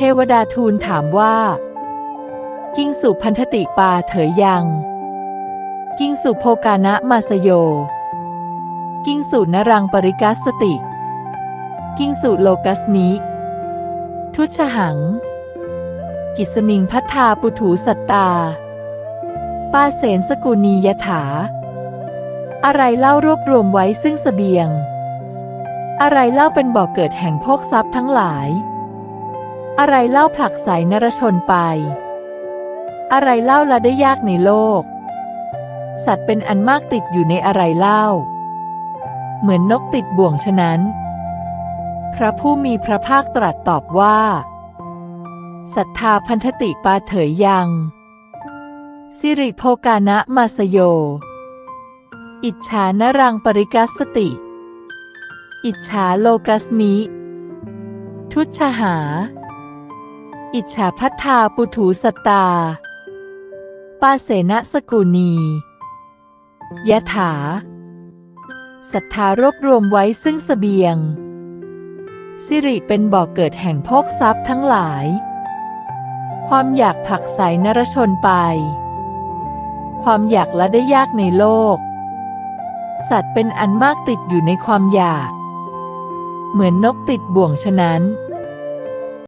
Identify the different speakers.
Speaker 1: ทวดาทูลถามว่า กิ้งสุพันธติปาเถยยัง กิ้งสุโภกานะมาสโย กิ้งสุนรังปริกัสสติ กิ้งสุโลกัสนิทุชหัง กิสมิงพัทธาปุถูสัตตา ปาเสนสกุณียถา อะไรเล่ารวบรวมไว้ซึ่งเสบียง อะไรเล่าเป็นบ่อกเกิดแห่งโภคทรัพย์ทั้งหลาย อะไรเล่าผลักไสนรชนไป อะไรเล่าละได้ยากในโลก สัตว์เป็นอันมากติดอยู่ในอะไรเล่า เหมือนนกติดบ่วงฉะนั้น พระผู้มีพระภาคตรัสตอบว่าศรัทธาพันธติปาเถยยัง สิริโภกานะมาสโย อิจฉานรังปริกัสสติ อิจฉาโลกัสมิ ทุชหา อิจฉาพัทธาปุถูสตตา ปาเสนสกุณียะถาศรัทธารวบรวมไว้ซึ่งเสบียง สิริเป็นบ่อกเกิดแห่งโภคทรัพย์ทั้งหลาย ความอยากผลักไสนรชนไป ความอยากละได้ยากในโลก สัตว์เป็นอันมากติดอยู่ในความอยาก เหมือนนกติดบ่วงฉะนั้น